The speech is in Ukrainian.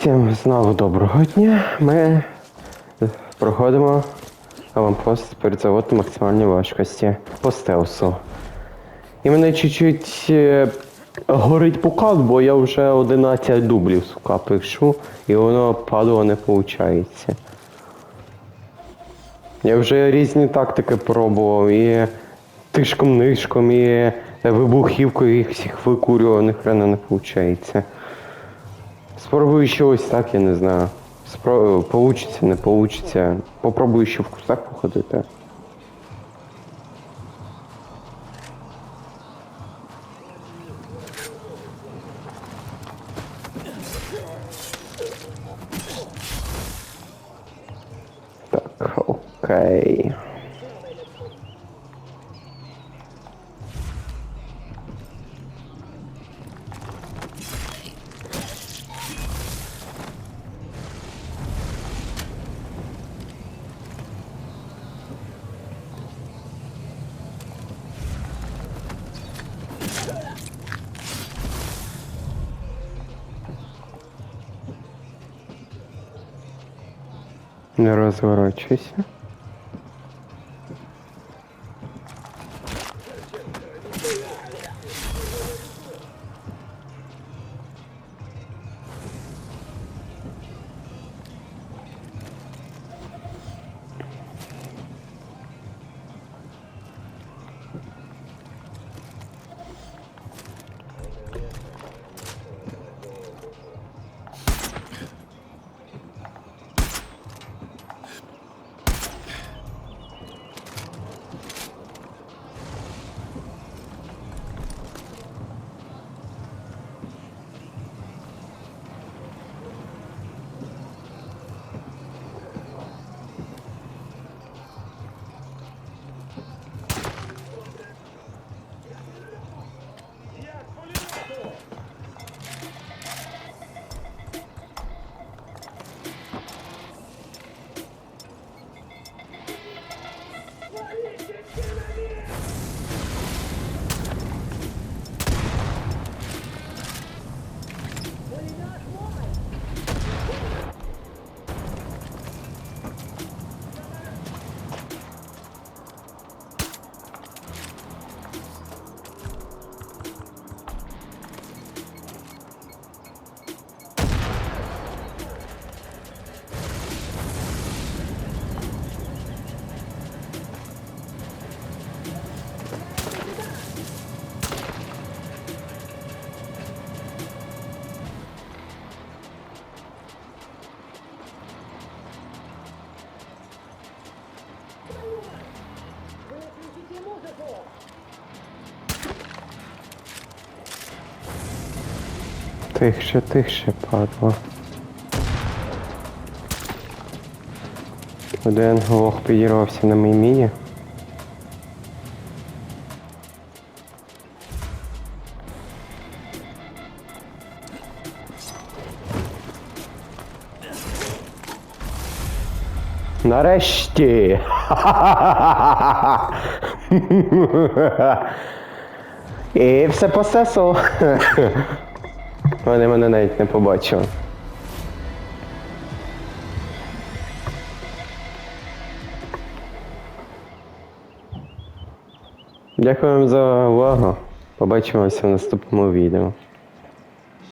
Всім знову доброго дня. Ми проходимо аванпост перед заводом максимальної важкості по стелсу. І мене чуть-чуть е, горить пукат, бо я вже 11 дублів сука пишу, і воно падало не виходить. Я вже різні тактики пробував і тишком нишком, і вибухівкою їх всіх викурював, ні хрена не виходить. Спробую ще ось так, я не знаю. Спро... Получиться, не получиться. Попробую ще в кустах походити. Так, окей. Не розворачуйся. Тихше, тихше, падла. Один лох підірвався на мій міні. Нарешті. І все по сесу. Вони мене навіть не побачили. Дякую вам за увагу. Побачимося в наступному відео.